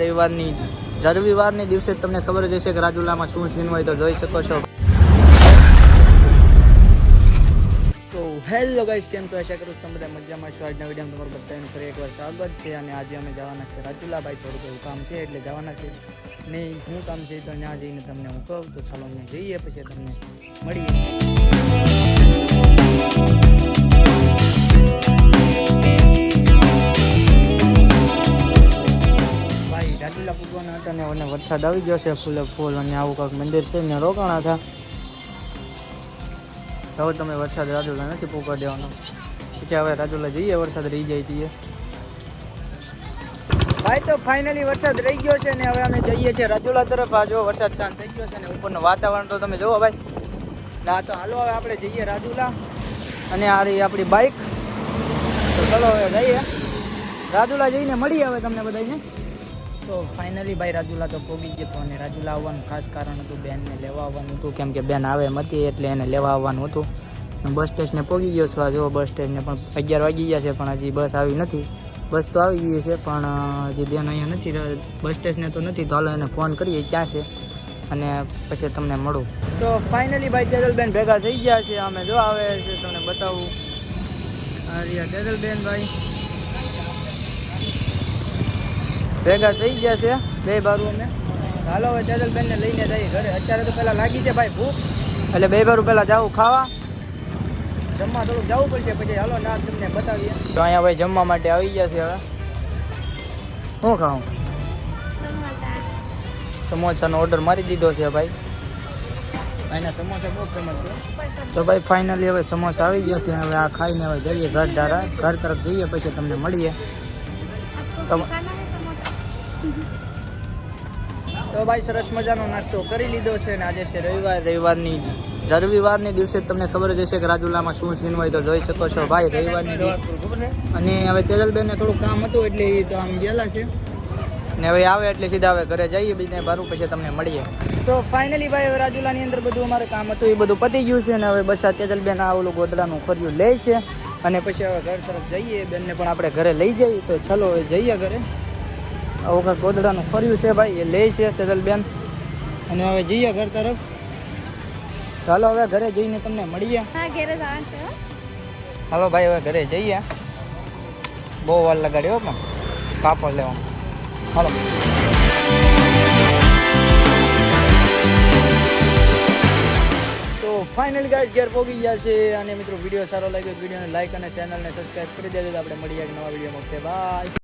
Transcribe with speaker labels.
Speaker 1: રવિવારની રવિવારની દિવસે તમને ખબર જ હશે કે રાજુલામાં શું સીન હોય તો જોઈ શકો છો. સો હેલો ગાઈસ કેમ છો? આશા કરું તમે બધા મજામાં છો. આજના વિડીયોમાં તમારું બધાને ફરી એકવાર સ્વાગત છે અને આજે અમે જવાના છે રાજુલા ભાઈ થોડુંક એવું કામ છે એટલે જવાના છે. નહીં શું કામ છે તો ત્યાં જઈને તમને હું કહું તો ચાલો અમે જઈએ, પછી તમને મળીએ. ભાઈ રાજુલા હતા ને અને વરસાદ આવી ગયો છે, ફૂલે ફૂલ અને આવું કાંઈક મંદિર છે ને રોકાણા હતા. હવે તમે વરસાદ રાજુલા નથી પૂકવા દેવાનો. પછી હવે રાજુલા જઈએ, વરસાદ રહી જાય છીએ ભાઈ તો ફાઇનલી વરસાદ રહી ગયો છે ને હવે અમે જઈએ છીએ રાજુલા તરફ. આ જો વરસાદ શાંત થઈ ગયો છે ને ઉપરનું વાતાવરણ તો તમે જુઓ ભાઈ. ના, તો હાલો હવે આપણે જઈએ રાજુલા. અને આ રહી આપણી બાઇક તો ચલો હવે જઈએ. રાજુલા જઈને મળીએ હવે તમને બધાને સો ફાઇનલી ભાઈ, રાજુલા તો પોગી ગયો અને રાજુલા આવવાનું ખાસ કારણ હતું બેનને લેવા આવવાનું હતું. કેમ કે બેન આવે હતી એટલે એને લેવા આવવાનું હતું. બસ સ્ટેશને પોગી ગયો છું. આ જો, બસ સ્ટેશને પણ અગિયાર વાગી ગયા છે, પણ હજી બસ આવી નથી. બસ તો આવી ગઈ છે, પણ હજી બેન અહીંયા નથી બસ સ્ટેશને તો નથી, તો હાલો એને ફોન કરીએ, ક્યાં છે? અને પછી તમને મળું. તો ફાઇનલી ભાઈ, તેજલબેન ભેગા થઈ ગયા છે. અમે જો આવે છે તમને બતાવું. આ રહ્યા તેજલબેન ભાઈ. ભેગા થઈ ગયા છે બે બારું અમે. હાલો હવે તેજલબેન ને લઈને જઈએ ઘરે. અત્યારે તો પેલા લાગી છે ભાઈ ભૂખ. એટલે બે બારું પેલા જાવું ખાવા. જમવા થોડુંક જવું પડશે પછી હાલો ના તમને બતાવીએ. તો અહીંયા ભાઈ જમવા માટે આવી ગયા છે હવે. શું ખાવું સમોસાનો ઓર્ડર મારી દીધો છે ભાઈ. અહીંના સમોસા બહુ ફેમસ છે. તો ભાઈ ફાઇનલી હવે સમોસા આવી ગયા છે. હવે આ ખાઈને હવે જઈએ ઘર ધારા. ઘર તરફ જઈએ પછી તમને મળીએ. તમ- તો ભાઈ સરસ મજાનો નાસ્તો કરી લીધો છે ને આજે છે રવિવાર. રવિવારની રવિવારની દિવસે તમને ખબર જ હશે કે રાજુલામાં શું સીન હોય તો જોઈ શકો છો. ભાઈ રવિવારની અને હવે તેજલબેનને થોડું કામ હતું એટલે એ તો આમ ગયેલા છે. ને હવે આવે એટલે સીધા હવે ઘરે જઈએ બીજને બારું પછી તમને મળીએ. સો ફાઇનલી ભાઈ હવે રાજુલાની અંદર બધું અમારે કામ હતું એ બધું પતી ગયું છે અને હવે બસ આ તેજલબેન આ ઓલું ગોદડાનું ખર્યું લે છે. અને પછી હવે ઘર તરફ જઈએ બેનને પણ આપણે ઘરે લઈ જઈએ. તો ચલો હવે જઈએ ઘરે. આવું કાંઈક ગોદડાનું ફર્યું છે ભાઈ એ લે છે તેજલબેન. અને હવે જઈએ ઘર તરફ. ચાલો હવે ઘરે જઈને તમને મળીએ. હાલો ભાઈ હવે ઘરે જઈએ. બહુ વાર લગાડ્યો પણ. કાપડ લેવા હાલો. તો ફાઇનલ ગાઈસ ઘેર પહોંચી ગયા છે. અને મિત્રો વીડિયો સારો લાગ્યો વિડીયોને લાઈક અને ચેનલને સબસ્ક્રાઈબ કરી દેજો. આપણે મળીએ નવા વિડીયોમાં ઓકે બાય